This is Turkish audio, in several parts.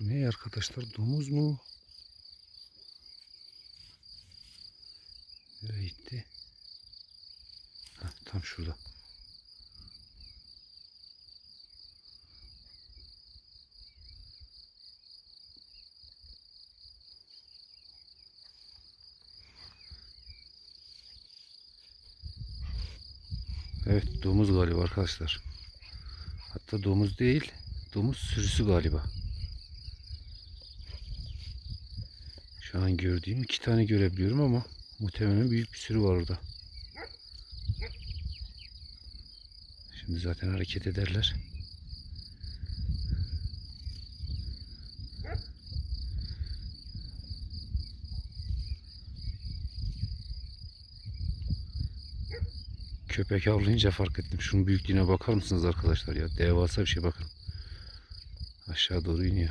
Bu ne arkadaşlar? Domuz mu? Nereye gitti? Ha, tam şurada. Evet domuz galiba arkadaşlar. Hatta domuz değil, domuz sürüsü galiba. An gördüğüm iki tane görebiliyorum ama muhtemelen büyük bir sürü var orada. Şimdi zaten hareket ederler. Köpek avlayınca fark ettim. Şunun büyüklüğüne bakar mısınız arkadaşlar ya? Devasa bir şey bakın. Aşağı doğru iniyor.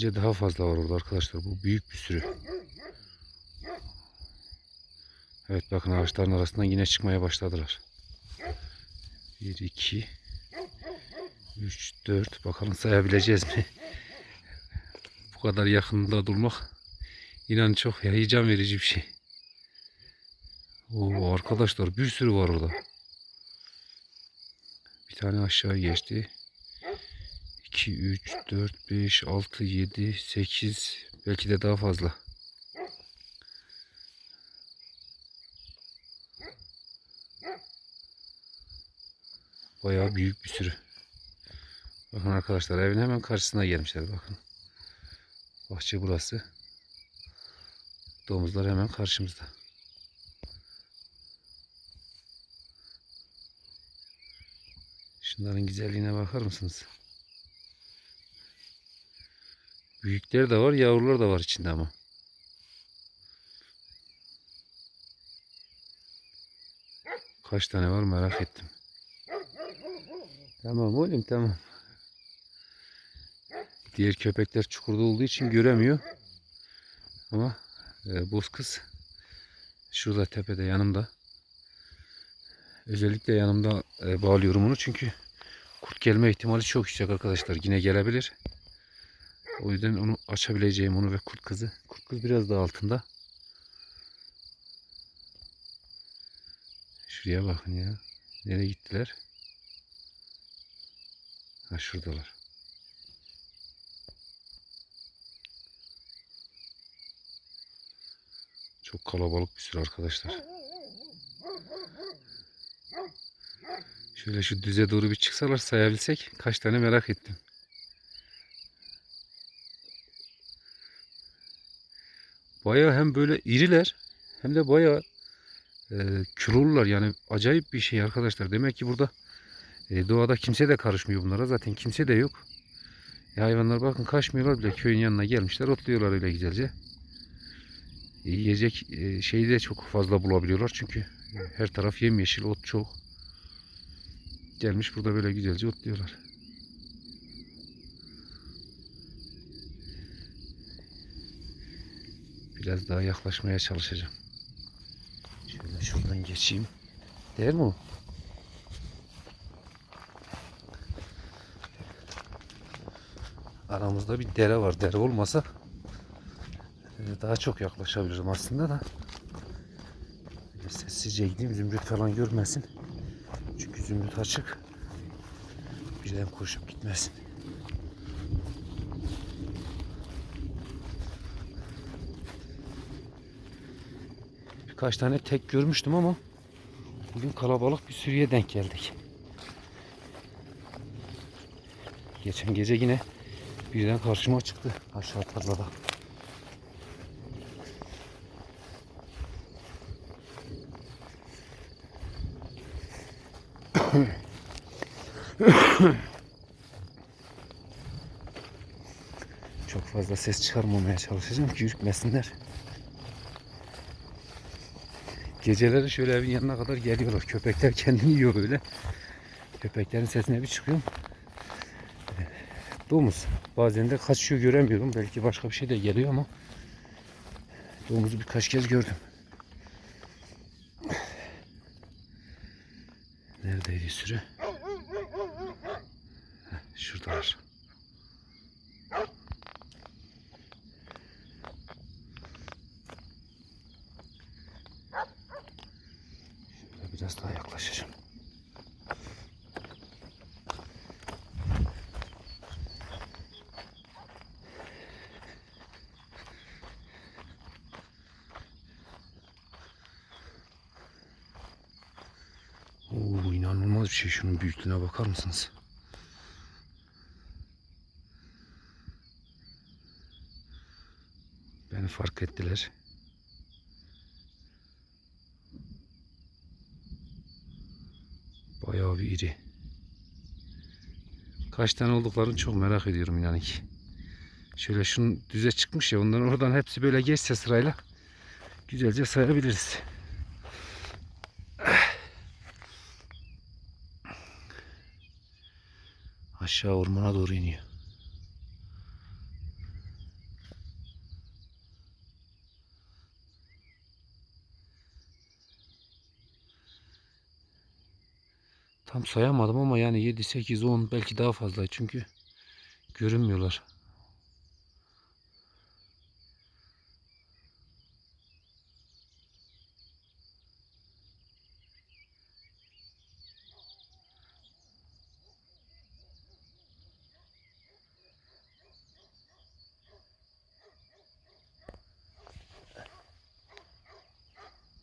Bence daha fazla var orada arkadaşlar. Bu büyük bir sürü. Evet bakın ağaçların arasından yine çıkmaya başladılar. 1, 2, 3, 4. Bakalım sayabileceğiz mi? Bu kadar yakında durmak inan çok heyecan verici bir şey. Oo, arkadaşlar bir sürü var orada. Bir tane aşağı geçti. 2, 3, 4, 5, 6, 7, 8 belki de daha fazla. Bayağı büyük bir sürü. Bakın arkadaşlar evin hemen karşısına gelmişler bakın. Bahçe burası. Domuzlar hemen karşımızda. Şunların güzelliğine bakar mısınız? Büyükler de var, yavrular da var içinde ama. Kaç tane var merak ettim. Tamam oğlum tamam. Diğer köpekler çukurda olduğu için göremiyor. Ama e, boz kız şurada tepede yanımda. Özellikle yanımda e, bağlıyorum onu çünkü kurt gelme ihtimali çok yüksek arkadaşlar. Yine gelebilir. O yüzden onu açabileceğim onu ve kurt kızı. Kurt kız biraz daha altında. Şuraya bakın ya. Nereye gittiler? Ha şuradalar. Çok kalabalık bir sürü arkadaşlar. Şöyle şu düze doğru bir çıksalar sayabilsek kaç tane merak ettim. Baya hem böyle iriler hem de baya e, kilolular yani acayip bir şey arkadaşlar. Demek ki burada e, doğada kimse de karışmıyor bunlara. Zaten kimse de yok. E, hayvanlar bakın kaçmıyorlar bile köyün yanına gelmişler. Otluyorlar öyle güzelce. E, yiyecek e, şeyi de çok fazla bulabiliyorlar. Çünkü her taraf yemyeşil ot çok. Gelmiş burada böyle güzelce otluyorlar. Biraz daha yaklaşmaya çalışacağım. Şöyle şuradan geçeyim. Değil mi o? Aramızda bir dere var. Dere olmasa e, daha çok yaklaşabilirim aslında da. Sessizce gideyim zümrüt falan görmesin. Çünkü zümrüt açık. Birden koşup gitmesin. Birkaç tane tek görmüştüm ama bugün kalabalık bir sürüye denk geldik. Geçen gece yine birden karşıma çıktı aşağı tarlada. Çok fazla ses çıkarmamaya çalışacağım ki ürkmesinler. Geceleri şöyle evin yanına kadar geliyorlar. Köpekler kendini yiyor böyle. Köpeklerin sesine bir çıkıyorum. Domuz. Bazen de kaçıyor göremiyorum. Belki başka bir şey de geliyor ama Domuzu birkaç kez gördüm. Neredeydi? Heh, şuradalar. Şöyle yaklaşacağım. Oo, inanılmaz bir şey. Şunun büyüklüğüne bakar mısınız? Beni fark ettiler. Bayağı iri. Kaç tane olduklarını çok merak ediyorum inanın ki. Şöyle şunun düze çıkmış ya onların oradan hepsi böyle geçse sırayla güzelce sayabiliriz. Aşağı ormana doğru iniyor. Tam sayamadım ama yani 7, 8, 10 belki daha fazla çünkü görünmüyorlar.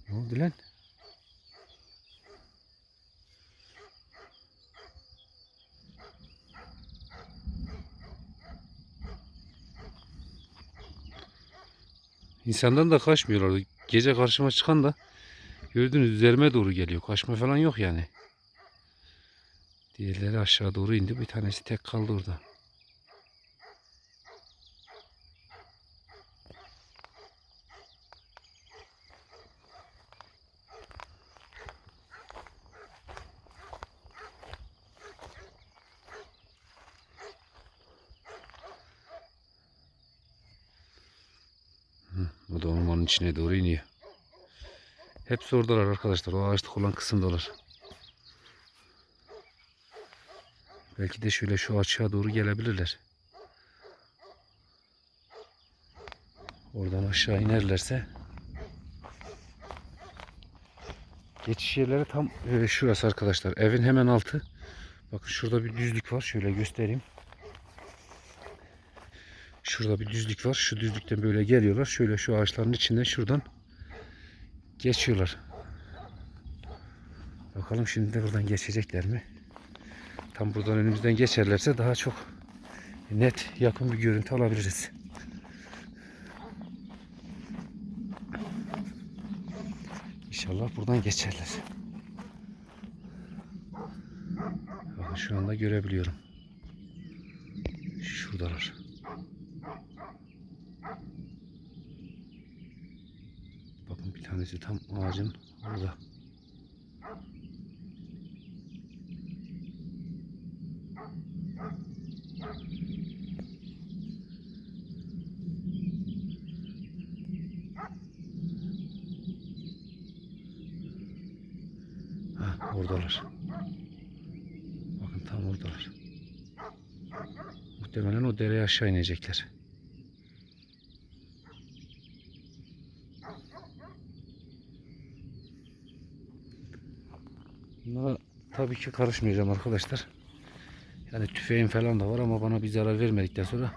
Ne oldu lan? İnsandan da kaçmıyorlar. Gece karşıma çıkan da gördüğünüz üzerime doğru geliyor. Kaçma falan yok yani. Diğerleri aşağı doğru indi. Bir tanesi tek kaldı orada. O da ormanın içine doğru iniyor. Hepsi oradalar arkadaşlar. O ağaçlık olan kısımdalar. Belki de şöyle şu açığa doğru gelebilirler. Oradan aşağı inerlerse geçiş yerleri tam e, şurası arkadaşlar. Evin hemen altı. Bakın şurada bir düzlük var. Şöyle göstereyim. Şurada bir düzlük var. Şu düzlükten böyle geliyorlar. Şöyle şu ağaçların içinden şuradan geçiyorlar. Bakalım şimdi de buradan geçecekler mi? Tam buradan önümüzden geçerlerse daha çok net yakın bir görüntü alabiliriz. İnşallah buradan geçerler. Bakın şu anda görebiliyorum. Şuradalar. Bakın bir tanesi tam ağacın orada. Ha, oradalar. Bakın tam oradalar. Muhtemelen o dereye aşağı inecekler. Bunlara tabii ki karışmayacağım arkadaşlar. Yani tüfeğim falan da var ama bana bir zarar vermedikten sonra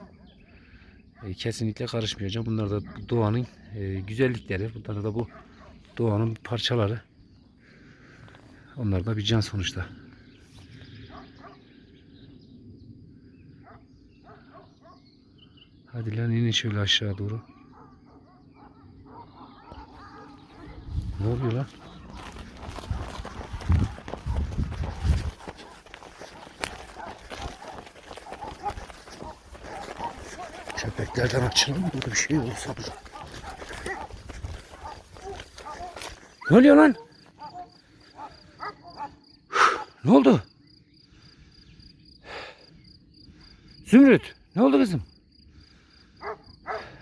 e, kesinlikle karışmayacağım. Bunlar da doğanın e, güzellikleri. Bunlar da bu doğanın parçaları. Onlar da bir can sonuçta. Hadi lan inin şöyle aşağı doğru. Ne oluyor lan? Köpeklerden açılır mı? Burada bir şey olsa dur. Ne oluyor lan? Ne oldu? Zümrüt. Ne oldu kızım?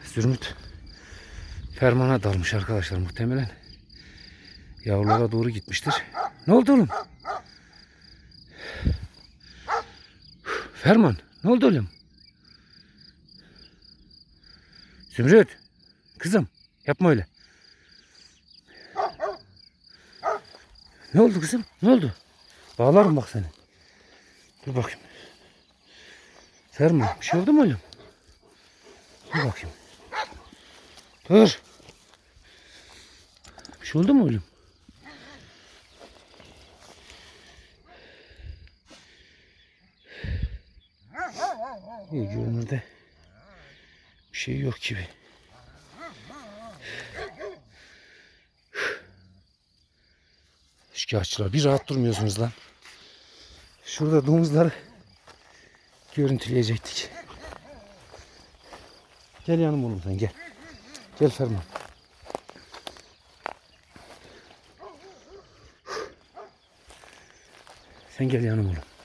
Zümrüt. Fermana dalmış arkadaşlar muhtemelen. Yavrulara doğru gitmiştir. Ne oldu oğlum? Ferman ne oldu oğlum? Zümrüt kızım yapma öyle. Ne oldu kızım? Ne oldu? Bağlarım bak seni. Dur bakayım. Ferman bir şey oldu mu oğlum? Dur bakayım. Dur. Bir şey oldu mu oğlum? İyi görünürde bir şey yok gibi. Şikayetçiler bir rahat durmuyorsunuz lan. Şurada domuzları görüntüleyecektik. Gel yanıma oğlum sen gel. Gel Ferman. Sen gel yanıma oğlum.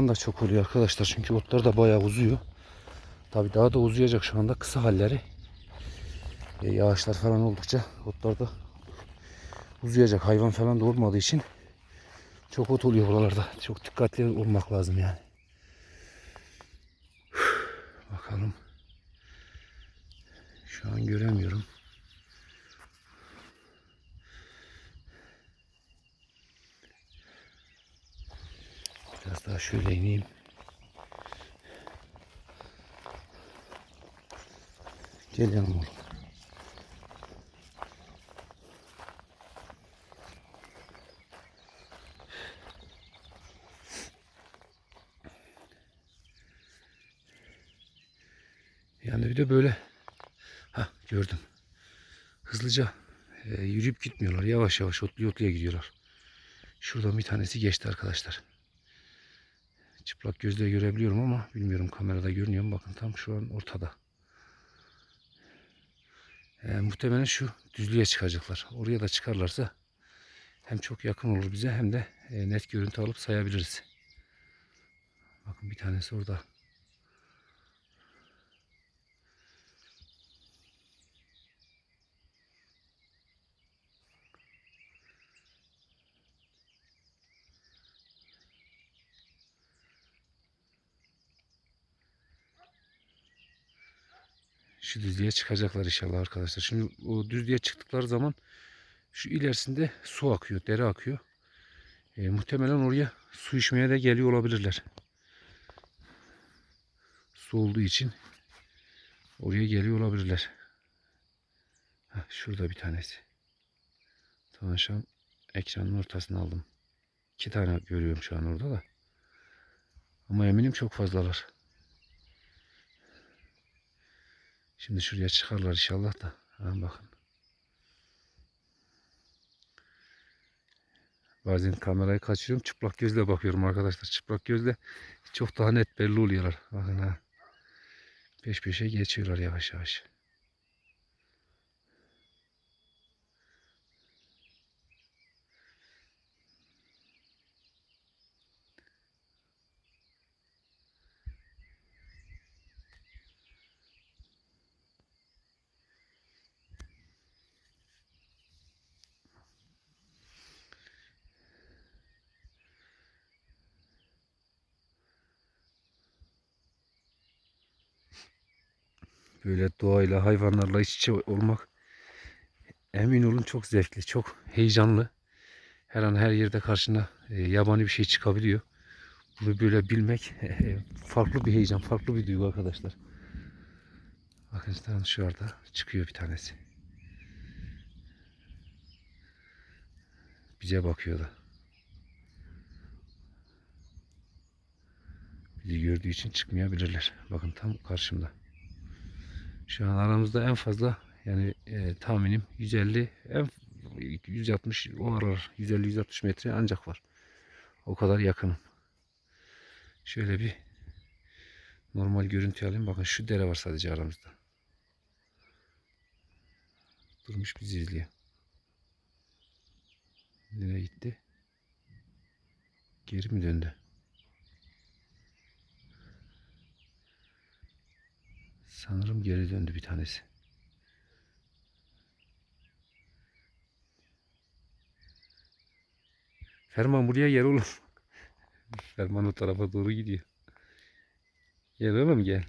Yılan da çok oluyor arkadaşlar. Çünkü otlar da bayağı uzuyor. Tabi daha da uzayacak şu anda kısa halleri. E, yağışlar falan oldukça otlar da uzayacak. Hayvan falan da olmadığı için çok ot oluyor buralarda. Çok dikkatli olmak lazım yani. Bakalım. Şu an göremiyorum. Biraz daha şöyle ineyim. Gel oğlum. Yani bir de böyle ha gördüm. Hızlıca e, yürüyüp gitmiyorlar. Yavaş yavaş otlu otluya gidiyorlar. Şuradan bir tanesi geçti arkadaşlar. Çıplak gözle görebiliyorum ama bilmiyorum kamerada görünüyor mu? Bakın tam şu an ortada. E, muhtemelen şu düzlüğe çıkacaklar. Oraya da çıkarlarsa hem çok yakın olur bize hem de e, net görüntü alıp sayabiliriz. Bakın bir tanesi orada. Şu düzlüğe çıkacaklar inşallah arkadaşlar. Şimdi o düzlüğe çıktıkları zaman şu ilerisinde su akıyor, dere akıyor. E, muhtemelen oraya su içmeye de geliyor olabilirler. Su olduğu için oraya geliyor olabilirler. Heh, şurada bir tanesi. Tamam şu an ekranın ortasına aldım. İki tane görüyorum şu an orada da. Ama eminim çok fazlalar. Şimdi şuraya çıkarlar inşallah da. Ha, bakın. Bazen kamerayı kaçırıyorum. Çıplak gözle bakıyorum arkadaşlar. Çıplak gözle çok daha net belli oluyorlar. Bakın ha. Peş peşe geçiyorlar yavaş yavaş. Böyle doğayla, hayvanlarla iç içe olmak emin olun çok zevkli, çok heyecanlı. Her an her yerde karşına e, yabani bir şey çıkabiliyor. Bunu böyle bilmek farklı bir heyecan, farklı bir duygu arkadaşlar. Bakın işte şu arada çıkıyor bir tanesi. Bize bakıyor da. Bizi gördüğü için çıkmayabilirler. Bakın tam karşımda. Şu an aramızda en fazla yani e, tahminim 150 en 160 o arar 150-160 metre ancak var. O kadar yakınım. Şöyle bir normal görüntü alayım. Bakın şu dere var sadece aramızda. Durmuş bizi izliyor. Nereye gitti? Geri mi döndü? Sanırım geri döndü bir tanesi. Ferman buraya gel oğlum. Ferman o tarafa doğru gidiyor. Gel oğlum gel.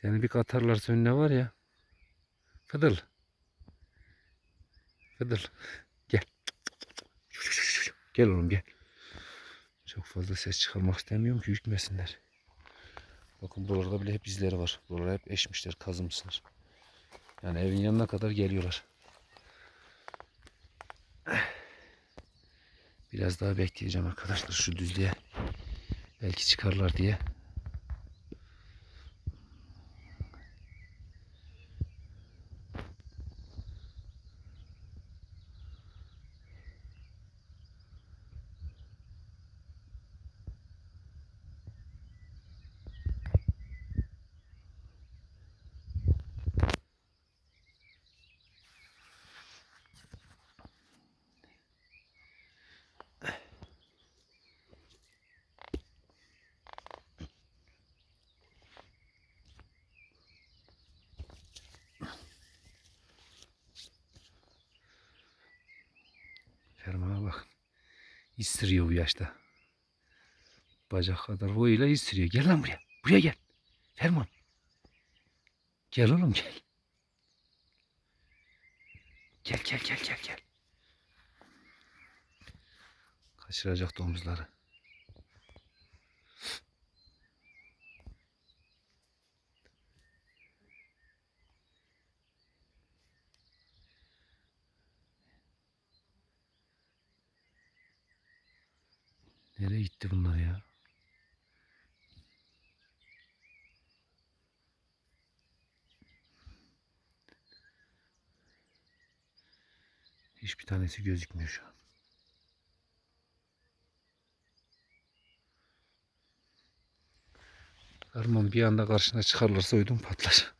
Seni bir katarlarsa önüne var ya. Fıdıl. Fıdıl. Gel. Gel oğlum gel. Çok fazla ses çıkarmak istemiyorum ki ürkmesinler. Bakın buralarda bile hep izleri var. Buralara hep eşmişler, kazımışlar. Yani evin yanına kadar geliyorlar. Biraz daha bekleyeceğim arkadaşlar şu düzlüğe. Belki çıkarlar diye. Ferman'a bak. İstiriyor bu yaşta. Bacak kadar boyuyla istiriyor. Gel lan buraya. Buraya gel. Ferman. Gel oğlum gel. Gel gel gel gel gel. Kaçıracak domuzları. Nereye gitti bunlar ya? Hiçbir tanesi gözükmüyor şu an. Arman bir anda karşına çıkarlarsa ödüm patlar.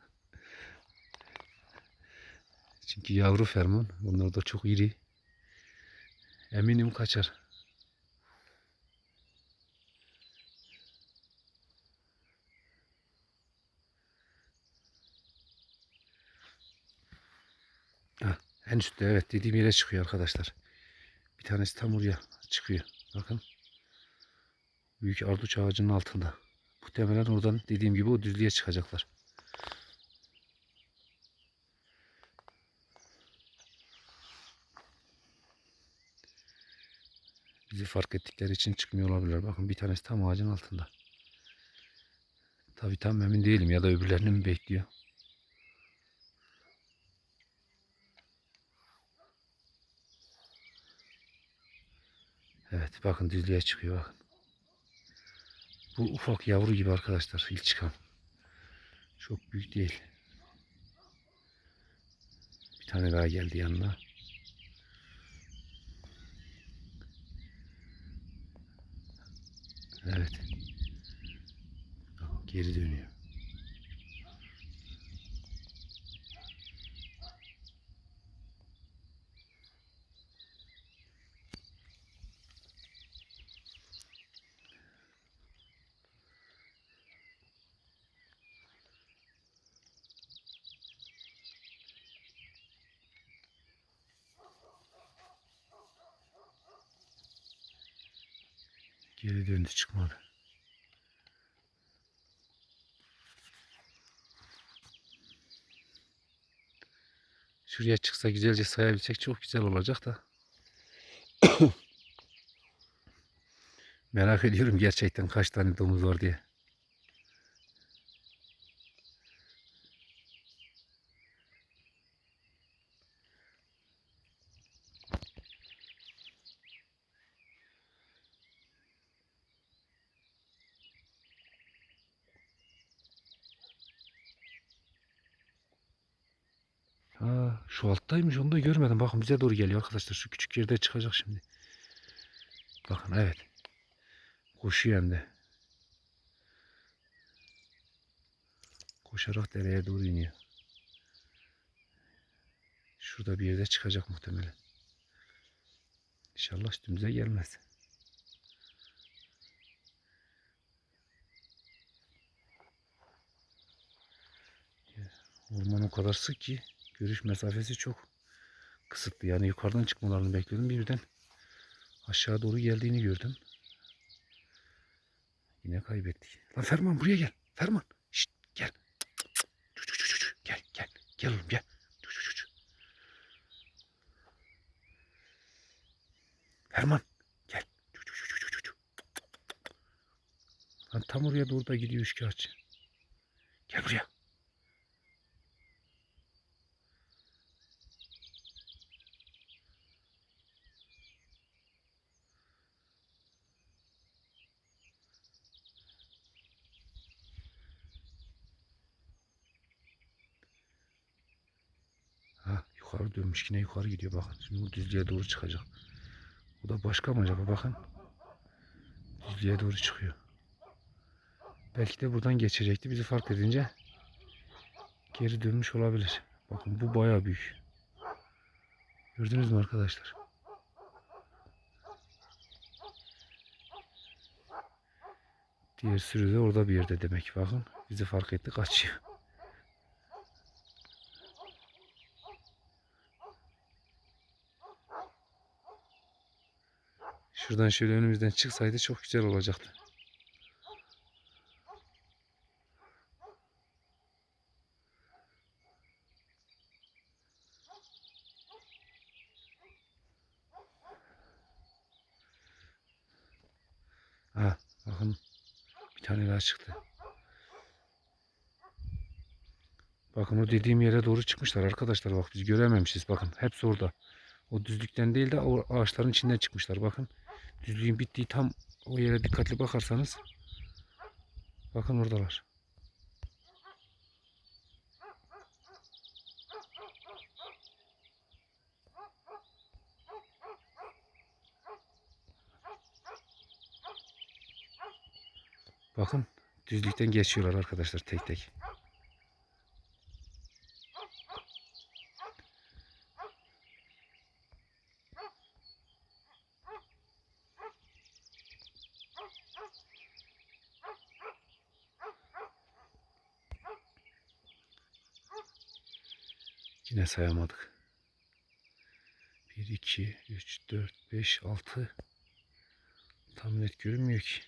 Çünkü yavru ferman. Bunlar da çok iri. Eminim kaçar. En üstte evet dediğim yere çıkıyor arkadaşlar. Bir tanesi tam oraya çıkıyor. Bakın. Büyük arduç ağacının altında. Muhtemelen oradan dediğim gibi o düzlüğe çıkacaklar. Bizi fark ettikleri için çıkmıyor olabilirler. Bakın bir tanesi tam ağacın altında. Tabii tam emin değilim ya da öbürlerini mi bekliyor. Evet bakın düzlüğe çıkıyor bakın. Bu ufak yavru gibi arkadaşlar ilk çıkan. Çok büyük değil. Bir tane daha geldi yanına. Evet. Geri dönüyor. Döndü çıkmadı. Şuraya çıksa güzelce sayabilsek çok güzel olacak da. Merak ediyorum gerçekten kaç tane domuz var diye. Ha, şu alttaymış onu da görmedim. Bakın bize doğru geliyor arkadaşlar. Şu küçük yerde çıkacak şimdi. Bakın evet. Koşuyor hem de. Koşarak dereye doğru iniyor. Şurada bir yerde çıkacak muhtemelen. İnşallah üstümüze gelmez. Orman o kadar sık ki görüş mesafesi çok kısıtlı. Yani yukarıdan çıkmalarını bekliyordum. Birden aşağı doğru geldiğini gördüm. Yine kaybettik. Lan Ferman buraya gel. Ferman. Şşt gel. Çu, çu, çu, çu. Gel gel. Gel oğlum gel. Çu, çu, çu. Ferman. Gel. Çu, çu, çu, çu, çu. Lan tam oraya doğru da gidiyor üçkağıtçı. Gel buraya. Ha yukarı dönmüş yine yukarı gidiyor bakın. Şimdi bu düzlüğe doğru çıkacak. Bu da başka mı acaba bakın. Düzlüğe doğru çıkıyor. Belki de buradan geçecekti. Bizi fark edince geri dönmüş olabilir. Bakın bu baya büyük. Gördünüz mü arkadaşlar? Diğer sürü de orada bir yerde demek. Bakın bizi fark etti kaçıyor. Şuradan şöyle önümüzden çıksaydı çok güzel olacaktı. Ha, bakın bir tane daha çıktı. Bakın o dediğim yere doğru çıkmışlar arkadaşlar. Bak biz görememişiz. Bakın hepsi orada. O düzlükten değil de o ağaçların içinden çıkmışlar. Bakın düzlüğün bittiği tam o yere dikkatli bakarsanız bakın oradalar. Bakın düzlükten geçiyorlar arkadaşlar tek tek. Yine sayamadık. 1, 2, 3, 4, 5, 6. Tam net görünmüyor ki.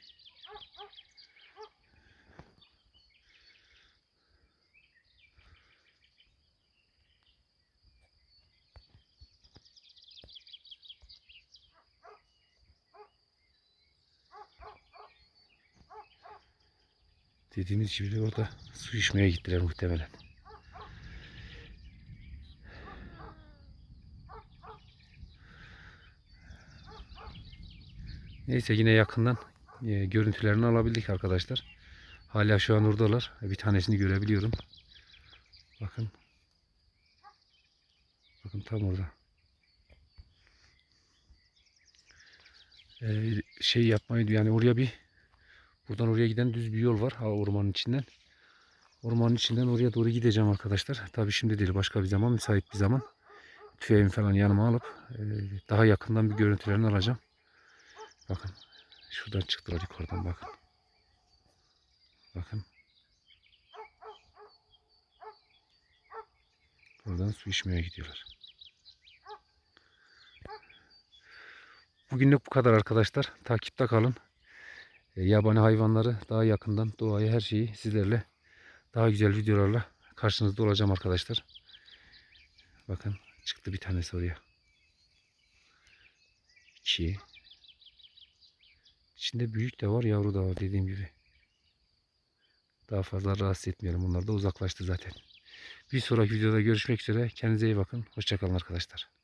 Dediğimiz gibi orada su içmeye gittiler muhtemelen. Neyse yine yakından e, görüntülerini alabildik arkadaşlar. Hala şu an oradalar. Bir tanesini görebiliyorum. Bakın. Bakın tam orada. Ee, şey yapmayı yani oraya bir buradan oraya giden düz bir yol var ha ormanın içinden. Ormanın içinden oraya doğru gideceğim arkadaşlar. Tabi şimdi değil başka bir zaman müsait bir zaman tüfeğimi falan yanıma alıp e, daha yakından bir görüntülerini alacağım. Bakın. Şuradan çıktılar yukarıdan bakın. Bakın. Buradan su içmeye gidiyorlar. Bugünlük bu kadar arkadaşlar. Takipte kalın. E, yabani hayvanları daha yakından doğayı her şeyi sizlerle daha güzel videolarla karşınızda olacağım arkadaşlar. Bakın çıktı bir tanesi oraya. 2 İçinde büyük de var, yavru da var dediğim gibi. Daha fazla rahatsız etmeyelim. Onlar da uzaklaştı zaten. Bir sonraki videoda görüşmek üzere. Kendinize iyi bakın. Hoşçakalın arkadaşlar.